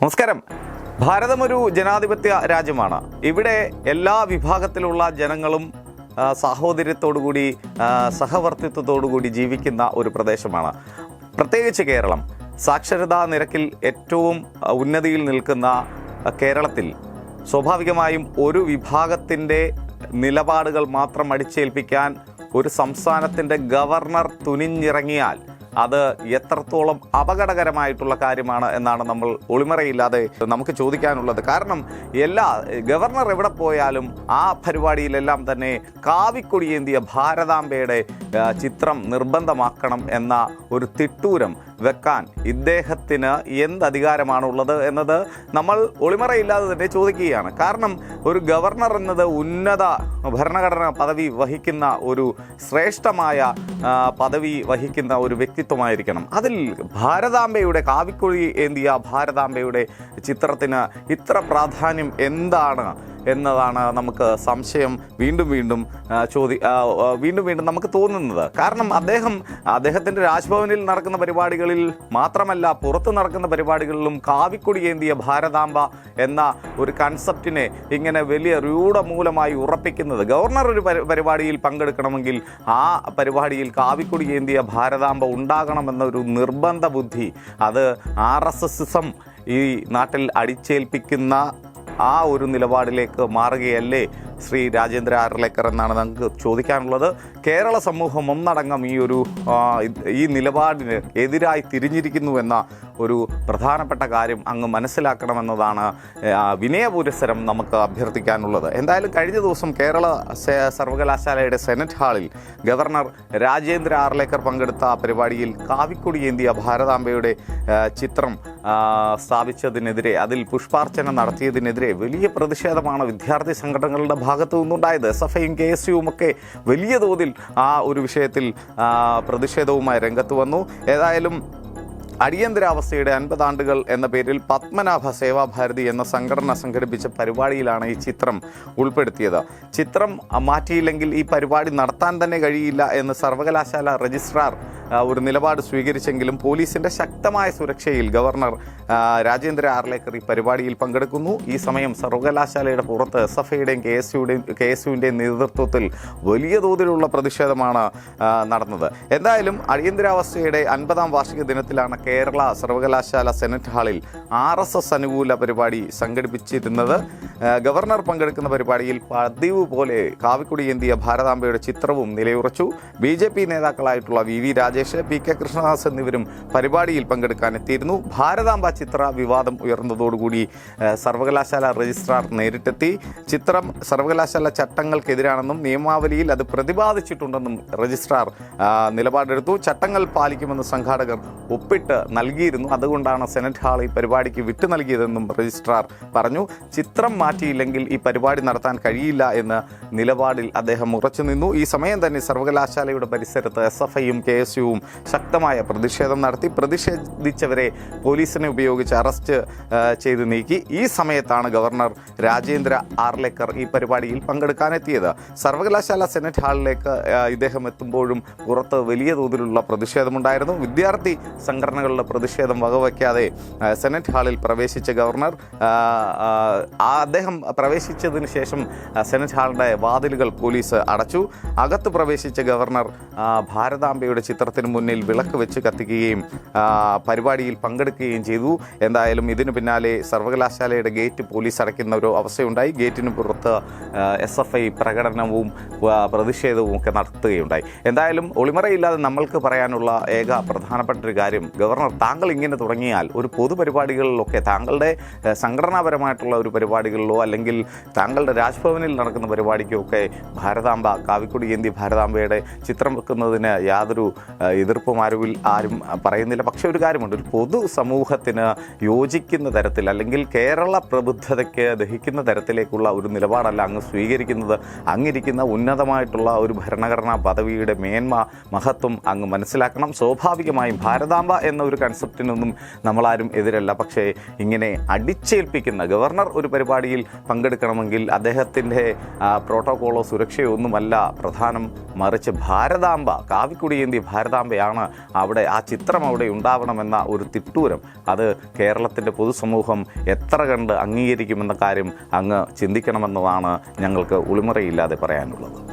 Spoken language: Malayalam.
നമസ്കാരം. ഭാരതം ഒരു ജനാധിപത്യ രാജ്യമാണ്. ഇവിടെ എല്ലാ വിഭാഗത്തിലുള്ള ജനങ്ങളും സാഹോദര്യത്തോടുകൂടി സഹവർത്തിത്വത്തോടുകൂടി ജീവിക്കുന്ന ഒരു പ്രദേശമാണ്. പ്രത്യേകിച്ച് കേരളം. സാക്ഷരതാ നിരക്കിൽ ഏറ്റവും ഉന്നതിയിൽ നിൽക്കുന്ന കേരളത്തിൽ സ്വാഭാവികമായും ഒരു വിഭാഗത്തിന്റെ നിലപാടുകൾ മാത്രം അടിച്ചേൽപ്പിക്കാൻ ഒരു സംസ്ഥാനത്തിന്റെ ഗവർണർ തുനിഞ്ഞിറങ്ങിയാൽ അത് എത്രത്തോളം അപകടകരമായിട്ടുള്ള കാര്യമാണ് എന്നാണ് നമ്മൾ ഒളിമറയില്ലാതെ നമുക്ക് ചോദിക്കാനുള്ളത്. കാരണം എല്ലാ ഗവർണർ എവിടെ പോയാലും ആ പരിപാടിയിലെല്ലാം തന്നെ കാവിക്കൊടിയേന്തിയ ഭാരതാംബയുടെ ചിത്രം നിർബന്ധമാക്കണം എന്ന ഒരു തിട്ടൂരം വെക്കാൻ ഇദ്ദേഹത്തിന് എന്ത് അധികാരമാണുള്ളത് എന്നത് നമ്മൾ ഒളിമറയില്ലാതെ തന്നെ ചോദിക്കുകയാണ്. കാരണം ഒരു ഗവർണർ എന്നത് ഉന്നത ഭരണഘടനാ പദവി വഹിക്കുന്ന ഒരു ശ്രേഷ്ഠമായ പദവി വഹിക്കുന്ന ഒരു വ്യക്തിത്വമായിരിക്കണം. അതിൽ ഭാരതാംബയുടെ കാവിക്കുഴി ഏന്തിയ ഭാരതാംബയുടെ ചിത്രത്തിന് ഇത്ര പ്രാധാന്യം എന്താണ്? എന്നതാണ് നമുക്ക് സംശയം വീണ്ടും വീണ്ടും ചോദി വീണ്ടും വീണ്ടും നമുക്ക് തോന്നുന്നത്. കാരണം അദ്ദേഹം അദ്ദേഹത്തിന്റെ രാജ്ഭവനിൽ നടക്കുന്ന പരിപാടികളിൽ മാത്രമല്ല പുറത്ത് നടക്കുന്ന പരിപാടികളിലും കാവിക്കൊടി ഏന്തിയ ഭാരതാംബ എന്ന ഒരു കൺസെപ്റ്റിനെ ഇങ്ങനെ വലിയ രൂഢമൂലമായി ഉറപ്പിക്കുന്നത്. ഗവർണർ ഒരു പരിപാടിയിൽ പങ്കെടുക്കണമെങ്കിൽ ആ പരിപാടിയിൽ കാവിക്കൊടി ഏന്തിയ ഭാരതാംബ ഉണ്ടാകണമെന്ന ഒരു നിർബന്ധ ബുദ്ധി അത് ആർ എസ് എസിസം ഈ നാട്ടിൽ അടിച്ചേൽപ്പിക്കുന്ന ആ ഒരു നിലപാടിലേക്ക് മാറുകയല്ലേ ശ്രീ രാജേന്ദ്ര ആർലേക്കർ എന്നാണ് നമുക്ക് ചോദിക്കാനുള്ളത്. കേരള സമൂഹം ഒന്നടങ്കം ഈ ഒരു ഈ നിലപാടിന് എതിരായി തിരിഞ്ഞിരിക്കുന്നു എന്ന ഒരു പ്രധാനപ്പെട്ട കാര്യം അങ്ങ് മനസ്സിലാക്കണമെന്നതാണ് വിനയപുരസരം നമുക്ക് അഭ്യർത്ഥിക്കാനുള്ളത്. എന്തായാലും കഴിഞ്ഞ ദിവസം കേരള സർവകലാശാലയുടെ സെനറ്റ് ഹാളിൽ ഗവർണർ രാജേന്ദ്ര ആർലേക്കർ പങ്കെടുത്ത പരിപാടിയിൽ കാവിക്കൊടി ഏന്തിയ ഭാരതാംബയുടെ ചിത്രം സ്ഥാപിച്ചതിനെതിരെ അതിൽ പുഷ്പാർച്ചന നടത്തിയതിനെതിരെ വലിയ പ്രതിഷേധമാണ് വിദ്യാർത്ഥി സംഘടനകളുടെ ഭാഗത്തു നിന്നുണ്ടായത്. എസ് എഫ് ഐയും കെ എസ് യുവും ഒക്കെ വലിയ തോതിൽ ആ ഒരു വിഷയത്തിൽ പ്രതിഷേധവുമായി രംഗത്ത് വന്നു. ഏതായാലും അടിയന്തരാവസ്ഥയുടെ അൻപതാണ്ടുകൾ എന്ന പേരിൽ പത്മനാഭ സേവാഭാരതി എന്ന സംഘടന സംഘടിപ്പിച്ച പരിപാടിയിലാണ് ഈ ചിത്രം ഉൾപ്പെടുത്തിയത്. ചിത്രം മാറ്റിയില്ലെങ്കിൽ ഈ പരിപാടി നടത്താൻ തന്നെ കഴിയില്ല എന്ന് സർവകലാശാല രജിസ്ട്രാർ ഒരു നിലപാട് സ്വീകരിച്ചെങ്കിലും പോലീസിന്റെ ശക്തമായ സുരക്ഷയിൽ ഗവർണർ രാജേന്ദ്ര ആർലേക്കർ ഈ പരിപാടിയിൽ പങ്കെടുക്കുന്നു. ഈ സമയം സർവകലാശാലയുടെ പുറത്ത് എസ് എഫ് ഐയുടെയും കെ എസ് യുടെയും കെ എസ് യുവിന്റെയും നേതൃത്വത്തിൽ വലിയ തോതിലുള്ള പ്രതിഷേധമാണ് നടന്നത്. എന്തായാലും അടിയന്തരാവസ്ഥയുടെ അൻപതാം വാർഷിക ദിനത്തിലാണ് കേരള സർവകലാശാല സെനറ്റ് ഹാളിൽ ആർ എസ് എസ് അനുകൂല പരിപാടി സംഘടിപ്പിച്ചിരുന്നത്. ഗവർണർ പങ്കെടുക്കുന്ന പരിപാടിയിൽ പതിവ് പോലെ കാവിക്കുടി എന്തിയ ഭാരതാംബയുടെ ചിത്രവും നിലയുറച്ചു. B നേതാക്കളായിട്ടുള്ള V V Rajesh P K Krishnadas എന്നിവരും പരിപാടിയിൽ പങ്കെടുക്കാൻ എത്തിയിരുന്നു. ഭാരതാംബ ചിത്ര വിവാദം ഉയർന്നതോടുകൂടി സർവകലാശാല രജിസ്ട്രാർ നേരിട്ടെത്തി. ചിത്രം സർവകലാശാല ചട്ടങ്ങൾക്കെതിരാണെന്നും നിയമാവലിയിൽ അത് പ്രതിപാദിച്ചിട്ടുണ്ടെന്നും രജിസ്ട്രാർ നിലപാടെടുത്തു. ചട്ടങ്ങൾ പാലിക്കുമെന്ന് സംഘാടകർ ഒപ്പിട്ട് നൽകിയിരുന്നു. അതുകൊണ്ടാണ് സെനറ്റ് ഹാൾ ഈ പരിപാടിക്ക് വിട്ടു നൽകിയതെന്നും രജിസ്ട്രാർ പറഞ്ഞു. ചിത്രം മാറ്റിയില്ലെങ്കിൽ ഈ പരിപാടി നടത്താൻ കഴിയില്ല എന്ന് നിലപാടിൽ അദ്ദേഹം ഉറച്ചു നിന്നു ഈ സമയം തന്നെ സർവകലാശാലയുടെ പരിസരത്ത് എസ് എഫ് ഐയും കെ എസ് യുവും ശക്തമായ പ്രതിഷേധം നടത്തി. പ്രതിഷേധിച്ചവരെ പോലീസിനെ ഉപയോഗിച്ച് അറസ്റ്റ് ചെയ്തു നീക്കി. ഈ സമയത്താണ് ഗവർണർ രാജേന്ദ്ര ആർലേക്കർ ഈ പരിപാടിയിൽ പങ്കെടുക്കാനെത്തിയത്. സർവകലാശാല സെനറ്റ് ഹാളിലേക്ക് ഇദ്ദേഹം എത്തുമ്പോഴും പുറത്ത് വലിയ തോതിലുള്ള പ്രതിഷേധമുണ്ടായിരുന്നു. വിദ്യാർത്ഥി സംഘടനകളുടെ പ്രതിഷേധം വകവയ്ക്കാതെ സെനറ്റ് ഹാളിൽ പ്രവേശിച്ച ഗവർണർ അദ്ദേഹം പ്രവേശിച്ചതിന് ശേഷം സെനറ്റ് ഹാളിന്റെ വാതിലുകൾ പോലീസ് അടച്ചു. അകത്ത് പ്രവേശിച്ച ഗവർണർ ഭാരതാംബയുടെ ഭാരതാംബയുടെ ചിത്രത്തിന് മുന്നിൽ വിളക്ക് വെച്ച് കത്തിക്കുകയും പരിപാടിയിൽ പങ്കെടുക്കുകയും ചെയ്തു. എന്തായാലും ഇതിനു പിന്നാലെ സർവകലാശാലയുടെ ഗേറ്റ് പോലീസ് അടയ്ക്കുന്ന ഒരു അവസ്ഥയുണ്ടായി. ഗേറ്റിന് പുറത്ത് എസ് എഫ് ഐ പ്രകടനവും പ്രതിഷേധവും ഒക്കെ നടത്തുകയുണ്ടായി. എന്തായാലും ഒളിമറയില്ലാതെ നമ്മൾക്ക് പറയാനുള്ള ഏക പ്രധാനപ്പെട്ട ഒരു കാര്യം ഗവർണർ താങ്കൾ ഇങ്ങനെ തുടങ്ങിയാൽ ഒരു പൊതുപരിപാടികളിലൊക്കെ താങ്കളുടെ സംഘടനാപരമായിട്ടുള്ള ഒരു പരിപാടികളിലോ അല്ലെങ്കിൽ താങ്കളുടെ രാജ്ഭവനിൽ നടക്കുന്ന പരിപാടിക്കോ ഒക്കെ ഭാരതാംബ കാവിക്കുടി ഏന്തി ഭാരതാംബയുടെ ചിത്രം വെക്കുന്നതിന് യാതൊരു എതിർപ്പും ആരും ആരും പറയുന്നില്ല. പക്ഷേ ഒരു കാര്യമുണ്ട്. ഒരു പൊതു സമൂഹത്തിന് യോജിക്കുന്ന തരത്തിൽ അല്ലെങ്കിൽ കേരള പ്രബുദ്ധതയ്ക്ക് ദഹിക്കുന്ന തരത്തിലേക്കുള്ള ഒരു നിലപാടല്ല അങ്ങ് സ്വീകരിക്കുന്നത്. അങ്ങിരിക്കുന്ന ഉന്നതമായിട്ടുള്ള ഒരു ഭരണഘടനാ പദവിയുടെ മേന്മ മഹത്വം അങ്ങ് മനസ്സിലാക്കണം. സ്വാഭാവികമായും ഭാരതാംബ എന്ന ഒരു കൺസെപ്റ്റിനൊന്നും നമ്മളാരും എതിരല്ല. പക്ഷേ ഇങ്ങനെ അടിച്ചേൽപ്പിക്കുന്ന ഗവർണർ ഒരു പരിപാടിയിൽ പങ്കെടുക്കണമെങ്കിൽ അദ്ദേഹത്തിന്റെ പ്രോട്ടോകോളോ സുരക്ഷയോ ഒന്നുമല്ല പ്രധാനം. മറിച്ച് ഭാരതാംബ കാവിക്കുടിയേന്തി ഭാരതാംബ ലളിതാംബയാണ് അവിടെ ആ ചിത്രം അവിടെ ഉണ്ടാവണമെന്ന ഒരു തിട്ടൂരം. അത് കേരളത്തിന്റെ പൊതുസമൂഹം എത്ര കണ്ട് അംഗീകരിക്കുമെന്ന കാര്യം അങ്ങ് ചിന്തിക്കണമെന്നതാണ് ഞങ്ങൾക്ക് ഉളിമുറയില്ലാതെ പറയാനുള്ളത്.